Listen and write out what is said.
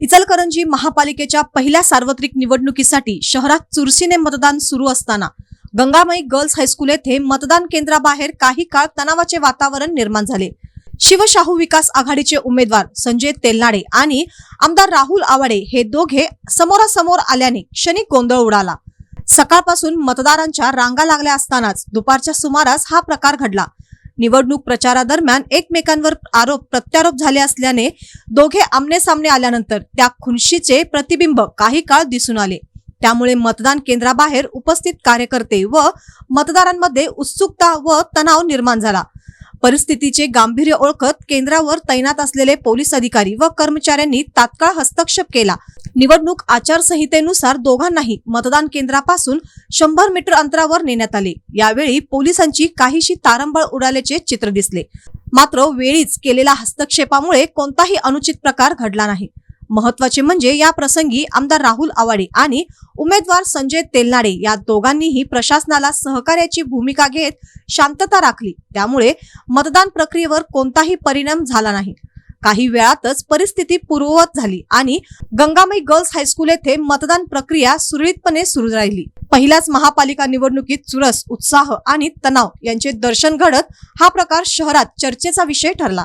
इचलकरंजी महापालिकेच्या पहिल्या सार्वत्रिक निवडणुकीसाठी शहरात चुरशीने मतदान सुरू असताना गंगामाई गर्ल्स हायस्कूल येथे मतदान केंद्राबाहेर काही काळ तणावाचे वातावरण निर्माण झाले. शिवशाहू विकास आघाडीचे उमेदवार संजय तेलनाडे आणि आमदार राहुल आवाडे हे दोघे समोरासमोर आल्याने क्षणिक गोंधळ उडाला. सकाळपासून मतदारांच्या रांगा लागल्या असतानाच दुपारच्या सुमारास हा प्रकार घडला. निवडणूक प्रचारादरम्यान एकमेकांवर आरोप प्रत्यारोप झाले असल्याने दोघे आमने सामने आल्यानंतर त्या खुनशीचे प्रतिबिंब काही काळ दिसून आले. त्यामुळे मतदान केंद्राबाहेर उपस्थित कार्यकर्ते व मतदारांमध्ये उत्सुकता व तणाव निर्माण झाला. परिस्थितीचे गांभीर्य ओळखत केंद्रावर तैनात असलेले पोलीस अधिकारी व कर्मचाऱ्यांनी तात्काळ हस्तक्षेप केला. निवडणूक आचारसंहितेनुसार दोघांनाही मतदान केंद्रापासून शंभर मीटर अंतरावर नेण्यात आले. यावेळी पोलिसांची काहीशी तारंबळ उडाल्याचे चित्र दिसले. मात्र वेळीच केलेल्या हस्तक्षेपामुळे कोणताही अनुचित प्रकार घडला नाही. महत्त्वाचे म्हणजे या प्रसंगी आमदार राहुल आवाडे आणि उमेदवार संजय तेलनाडे या दोघांनीही प्रशासनाला सहकार्याची भूमिका घेत शांतता राखली. त्यामुळे मतदान प्रक्रियेवर कोणताही परिणाम झाला नाही. काही वेळातच परिस्थिती पूर्ववत झाली आणि गंगामाई गर्ल्स हायस्कूल येथे मतदान प्रक्रिया सुरळीतपणे सुरू राहिली. पहिल्याच महापालिका निवडणुकीत चुरस उत्साह आणि तणाव यांचे दर्शन घडत हा प्रकार शहरात चर्चेचा विषय ठरला.